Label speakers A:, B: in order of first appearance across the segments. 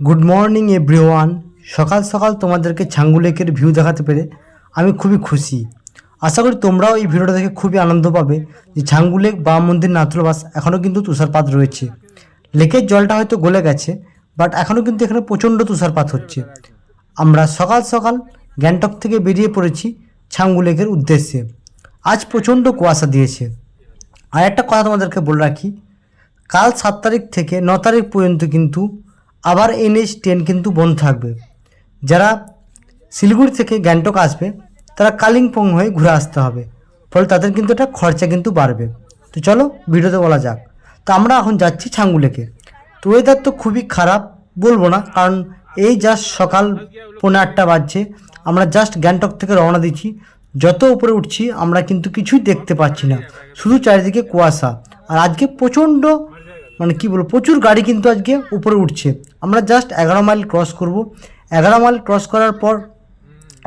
A: Good morning everyone সকাল সকাল তোমাদেরকে ছাঙ্গু লেকের ভিউ দেখাতে পেরে আমি খুবই খুশি। আশা করি তোমরাও এই ভিডিওটা দেখে খুবই আনন্দ পাবে যে ছাঙ্গু লেক বা মন্দির নাথুলবাস এখনও কিন্তু তুষারপাত রয়েছে। লেকের জলটা হয়তো গলে গেছে বাট এখনও কিন্তু এখানে প্রচণ্ড তুষারপাত হচ্ছে। আমরা সকাল সকাল গ্যাংটক থেকে বেরিয়ে পড়েছি ছাঙ্গু লেকের উদ্দেশ্যে। আজ প্রচণ্ড কুয়াশা দিয়েছে। আর একটা কথা তোমাদেরকে বলে রাখি, কাল সাত তারিখ থেকে ন তারিখ পর্যন্ত কিন্তু আবার এনএইচ টেন কিন্তু বন্ধ থাকবে। যারা শিলিগুড়ি থেকে গ্যাংটক আসবে, তারা কালিম্পং হয়ে ঘুরে আসতে হবে। ফলে তাদের কিন্তু একটা খরচা কিন্তু বাড়বে। তো চলো ভিডিওতে বলা যাক। তো আমরা এখন যাচ্ছি ছাঙ্গুলেকে। তো ওয়েদার তো খুবই খারাপ বলব না, কারণ এই জাস্ট সকাল পৌনে আটটা বাজছে। আমরা জাস্ট গ্যাংটক থেকে রওনা দিচ্ছি। যত উপরে উঠছি, আমরা কিন্তু কিছুই দেখতে পাচ্ছি না। শুধু চারিদিকে কুয়াশা। আর আজকে প্রচণ্ড মানে কি বলব, প্রচুর গাড়ি কিন্তু আজকে উপরে উঠছে। আমরা জাস্ট এগারো মাইল ক্রস করব। এগারো মাইল ক্রস করার পর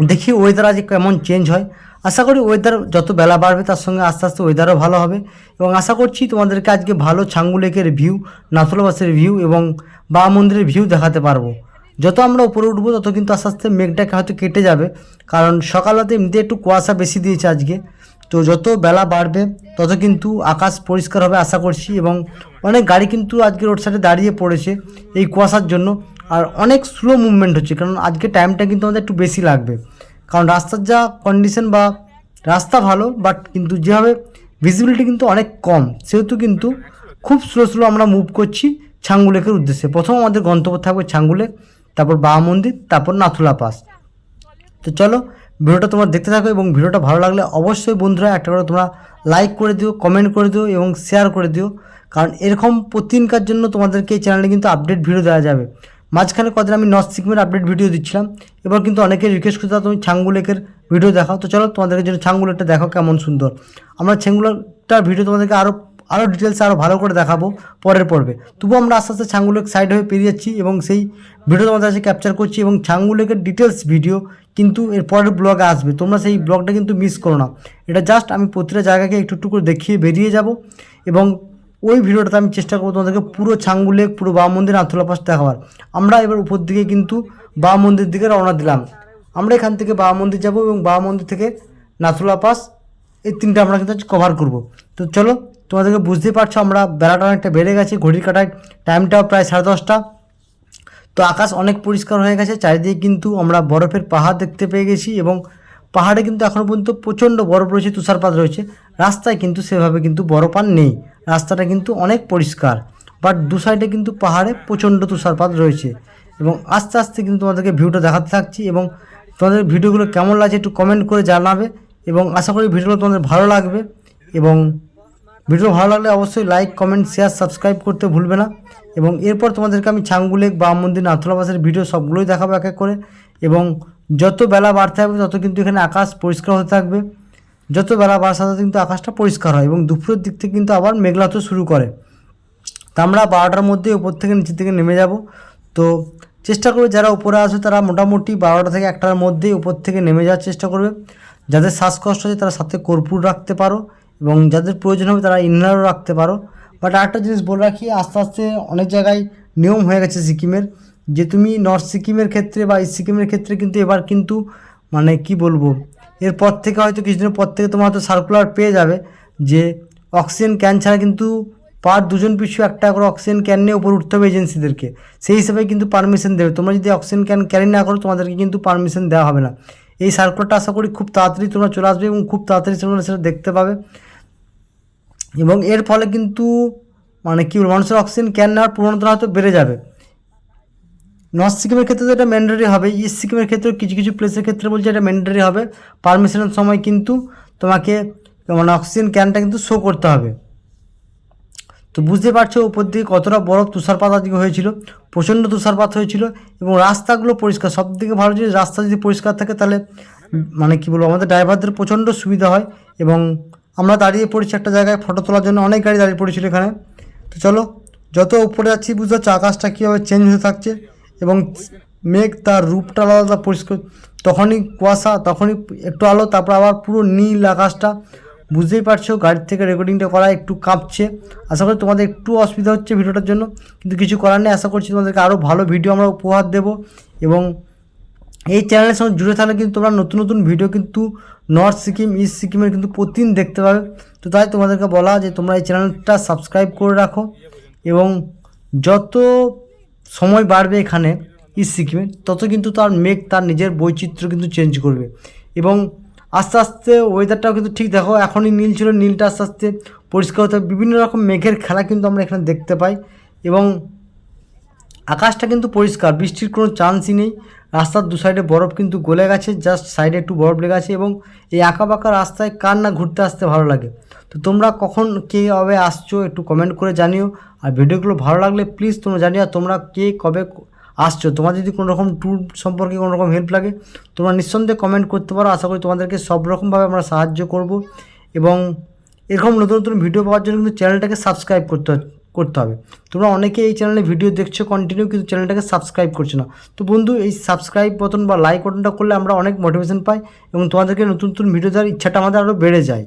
A: দেখি ওয়েদার আজ কেমন চেঞ্জ হয়। আশা করি ওয়েদার যত বেলা বাড়বে, তার সঙ্গে আস্তে আস্তে ওয়েদারও ভালো হবে। এবং আশা করছি তোমাদেরকে আজকে ভালো ছাঙ্গু লেকের ভিউ নাথুলাবাসের ভিউ এবং বা মন্দিরের ভিউ দেখাতে পারব। যত আমরা উপরে উঠবো, তত কিন্তু আস্তে আস্তে মেঘটাকে হয়তো কেটে যাবে। কারণ সকালতে এমনিতে একটু কুয়াশা বেশি দিয়েছে আজকে। তো যত বেলা বাড়বে, তত কিন্তু আকাশ পরিষ্কার হবে আশা করছি এবং অনেক গাড়ি কিন্তু আজকে রোড সাইডে দাঁড়িয়ে পড়েছে এই কুয়াশার জন্য। আর অনেক স্লো মুভমেন্ট হচ্ছে, কারণ আজকে টাইমটা কিন্তু আমাদের একটু বেশি লাগবে। কারণ রাস্তার যা কন্ডিশন বা রাস্তা ভালো বাট কিন্তু যেভাবে ভিজিবিলিটি কিন্তু অনেক কম, সেহেতু কিন্তু খুব স্লো স্লো আমরা মুভ করছি ছাঙ্গুলেকের উদ্দেশ্যে। প্রথম আমাদের গন্তব্য থাকবে ছাঙ্গুলেক তারপর বাবা মন্দির, তারপর নাথুলা পাস। তো চলো ভিডিওটা তোমরা দেখতে থাকো এবং ভিডিওটা ভালো লাগলে অবশ্যই বন্ধুরা একটা করে তোমরা লাইক করে দিও কমেন্ট করে দিও এবং শেয়ার করে দিও। কারণ এরকম প্রতিদিনকার জন্য তোমাদেরকে এই চ্যানেলে কিন্তু আপডেট ভিডিও দেওয়া যাবে। মাঝখানে কদিন আমি নর্থ সিকিমের আপডেট ভিডিও দিচ্ছিলাম। এবার কিন্তু অনেকে রিকোয়েস্ট করতে তুমি ছাঙ্গু লেকের ভিডিও দেখাও। তো চলো তোমাদেরকে জন্য ছাঙ্গু লেকটা দেখো কেমন সুন্দর। আমরা ছাঙ্গুলাটার ভিডিও তোমাদেরকে আরও আরও ডিটেলসে আরও ভালো করে দেখাবো পরের পর্বে। তবুও আমরা আস্তে আস্তে ছাঙ্গুলেক সাইড হয়ে পেরিয়ে যাচ্ছি এবং সেই ভিডিও তোমাদের কাছে ক্যাপচার করছি এবং ছাঙ্গুলেকের ডিটেলস ভিডিও কিন্তু এর পরের ব্লগে আসবে। তোমরা সেই ব্লগটা কিন্তু মিস করো না। এটা জাস্ট আমি প্রতিটা জায়গাকে একটু একটু করে দেখিয়ে বেরিয়ে যাব এবং ওই ভিডিওটাতে আমি চেষ্টা করব তোমাদেরকে পুরো ছাঙ্গুলেক পুরো বাম মন্দির আথুলা পাশ দেখাবার। আমরা এবার উপর দিকে কিন্তু বাম মন্দির দিকে রওনা দিলাম। আমরা এখান থেকে বাবা মন্দির যাব এবং বাবা মন্দির থেকে নাথুলা পাস এই তিনটা আমরা কিন্তু কভার করব। তো চলো তোমাদেরকে বুঝতেই পারছ, আমরা বেলাটা অনেকটা বেড়ে গেছে, ঘড়ির কাটায় টাইমটাও প্রায় সাড়ে দশটা। তো আকাশ অনেক পরিষ্কার হয়ে গেছে, চারিদিকে কিন্তু আমরা বরফের পাহাড় দেখতে পেয়ে গেছি এবং পাহাড়ে কিন্তু এখনও পর্যন্ত প্রচণ্ড বরফ রয়েছে, তুষারপাত রয়েছে। রাস্তায় কিন্তু সেভাবে কিন্তু বরফ আর নেই, রাস্তাটা কিন্তু অনেক পরিষ্কার। বাট দু সাইডে কিন্তু পাহাড়ে প্রচণ্ড তুষারপাত রয়েছে এবং আস্তে আস্তে কিন্তু তোমাদেরকে ভিউটা দেখাতে থাকছি এবং তোমাদের ভিডিওগুলো কেমন লাগছে একটু কমেন্ট করে জানাবে এবং আশা করি ভিডিওগুলো তোমাদের ভালো লাগবে এবং ভিডিও ভালো লাগলে অবশ্যই লাইক কমেন্ট শেয়ার সাবস্ক্রাইব করতে ভুলবে না। এবং এরপর তোমাদেরকে আমি ছাঙ্গুলেক বা মন্দির নাথুলাবাসের ভিডিও সবগুলোই দেখাবো এক এক করে। এবং যত বেলা বাড়তে থাকবে, তত কিন্তু এখানে আকাশ পরিষ্কার হতে থাকবে। যত বেলা বাড়ার সাথে কিন্তু আকাশটা পরিষ্কার হয় এবং দুপুরের দিক থেকে কিন্তু আবার মেঘলা হতে শুরু করে। তা আমরা বারোটার মধ্যে উপর থেকে নিচের থেকে নেমে যাব। তো চেষ্টা করবে যারা উপরে আসবে তারা মোটামুটি বারোটা থেকে একটার মধ্যেই উপর থেকে নেমে যাওয়ার চেষ্টা করবে। যাদের শ্বাসকষ্ট আছে, তারা সাথে কর্পূর রাখতে পারো। এবং যাদের প্রয়োজন হবে তারা ইনহারও রাখতে পারো। বাট আরেকটা জিনিস বলে রাখি, আস্তে আস্তে অনেক জায়গায় নিয়ম হয়ে গেছে সিকিমের, যে তুমি নর্থ সিকিমের ক্ষেত্রে বা ইস্ট সিকিমের ক্ষেত্রে কিন্তু এবার কিন্তু মানে কি বলব এরপর থেকে হয়তো কিছুদিনের পর থেকে তোমার হয়তো সার্কুলার পেয়ে যাবে যে অক্সিজেন ক্যান ছাড়া কিন্তু পার দুজন পিছু একটা করে অক্সিজেন ক্যান নিয়ে উপর উঠতে হবে এজেন্সিদেরকে সেই হিসাবে কিন্তু পারমিশন দেবে। তোমরা যদি অক্সিজেন ক্যান ক্যারি না করো, তোমাদেরকে কিন্তু পারমিশন দেওয়া হবে না। এই সার্কুলারটা আশা করি খুব তাড়াতাড়ি তোমরা চলে আসবে এবং খুব তাড়াতাড়ি তোমরা সেটা দেখতে পাবে। এবং এর ফলে কিন্তু মানে কী মানুষের অক্সিজেন ক্যান নেওয়ার প্রবণতা হয়তো বেড়ে যাবে। নর্থ সিকিমের ক্ষেত্রে তো এটা ম্যান্ডারি হবে ইস্ট সিকিমের ক্ষেত্রে কিছু কিছু প্লেসের ক্ষেত্রে বলছে এটা ম্যান্ডারি হবে। পারমিশনের সময় কিন্তু তোমাকে মানে অক্সিজেন ক্যানটা কিন্তু শো করতে হবে। তো বুঝতে পারছ, উপর দিকে কতটা বরফ তুষারপাত আজকে হয়েছিল, প্রচণ্ড তুষারপাত হয়েছিল, এবং রাস্তাগুলো পরিষ্কার। সব থেকে ভালো জিনিস রাস্তা যদি পরিষ্কার থাকে, তাহলে মানে কী বলব, আমাদের ড্রাইভারদের প্রচণ্ড সুবিধা হয়, এবং আমরা দাঁড়িয়ে পড়েছি একটা জায়গায় ফটো তোলার জন্য, অনেক গাড়ি দাঁড়িয়ে পড়েছিল এখানে। তো চলো, যত উপরে যাচ্ছি বুঝতে পারছ, আকাশটা কীভাবে চেঞ্জ হয়ে থাকছে এবং মেঘ তার রূপটা আলাদা পরিষ্কার। তখনই কুয়াশা, তখনই একটু আলো, তারপর আবার পুরো নীল আকাশটা। বুঝতেই পারছ গাড়ির থেকে রেকর্ডিংটা করা একটু কাঁপছে। আশা করি তোমাদের একটু অসুবিধা হচ্ছে ভিডিওটার জন্য, কিন্তু কিছু করার নেই। আশা করছি তোমাদেরকে আরও ভালো ভিডিও আমরা উপহার দেবো এবং এই চ্যানেলের সঙ্গে জুড়ে থাকলে কিন্তু তোমরা নতুন নতুন ভিডিও কিন্তু নর্থ সিকিম ইস্ট সিকিমের কিন্তু প্রতিদিন দেখতে পাবে। তো তাই তোমাদেরকে বলা যে তোমরা এই চ্যানেলটা সাবস্ক্রাইব করে রাখো এবং যত সময় বাড়বে এখানে ইস্ট সিকিমে, তত কিন্তু তার মেঘ তার নিজের বৈচিত্র্য কিন্তু চেঞ্জ করবে। এবং আস্তে আস্তে ওয়েদারটাও কিন্তু ঠিক দেখো, এখনই নীল ছিল, নীলটা আস্তে আস্তে পরিষ্কার হতে। বিভিন্ন রকম মেঘের খেলা কিন্তু আমরা এখানে দেখতে পাই এবং আকাশটা কিন্তু পরিষ্কার, বৃষ্টির কোনো চান্সই নেই। রাস্তার দু সাইডে বরফ কিন্তু গলে গেছে জাস্ট সাইডে একটু বরফ লেগে আছে এবং এই আঁকা বাঁকা রাস্তায় কার না ঘুরতে আসতে ভালো লাগে? তো তোমরা কখন কে কবে আসছো একটু কমেন্ট করে জানিও। আর ভিডিওগুলো ভালো লাগলে প্লিজ তোমরা জানিও তোমরা কে কবে আসছো। তোমার যদি কোনো রকম ট্যুর সম্পর্কে কোনো রকম হেল্প লাগে, তোমরা নিঃসন্দেহে কমেন্ট করতে পারো। আশা করি তোমাদেরকে সব রকমভাবে আমরা সাহায্য করব এবং এরকম নতুন নতুন ভিডিও পাওয়ার জন্য কিন্তু চ্যানেলটাকে সাবস্ক্রাইব করতে করতে হবে। তোমরা অনেকে এই চ্যানেলে ভিডিও দেখছ কন্টিনিউ কিন্তু চ্যানেলটাকে সাবস্ক্রাইব করছ না। তো বন্ধু, এই সাবস্ক্রাইব বটন বা লাইক বটনটা করলে আমরা অনেক মোটিভেশন পাই এবং তোমাদেরকে নতুন নতুন ভিডিও দেওয়ার ইচ্ছাটা আমাদের আরও বেড়ে যায়।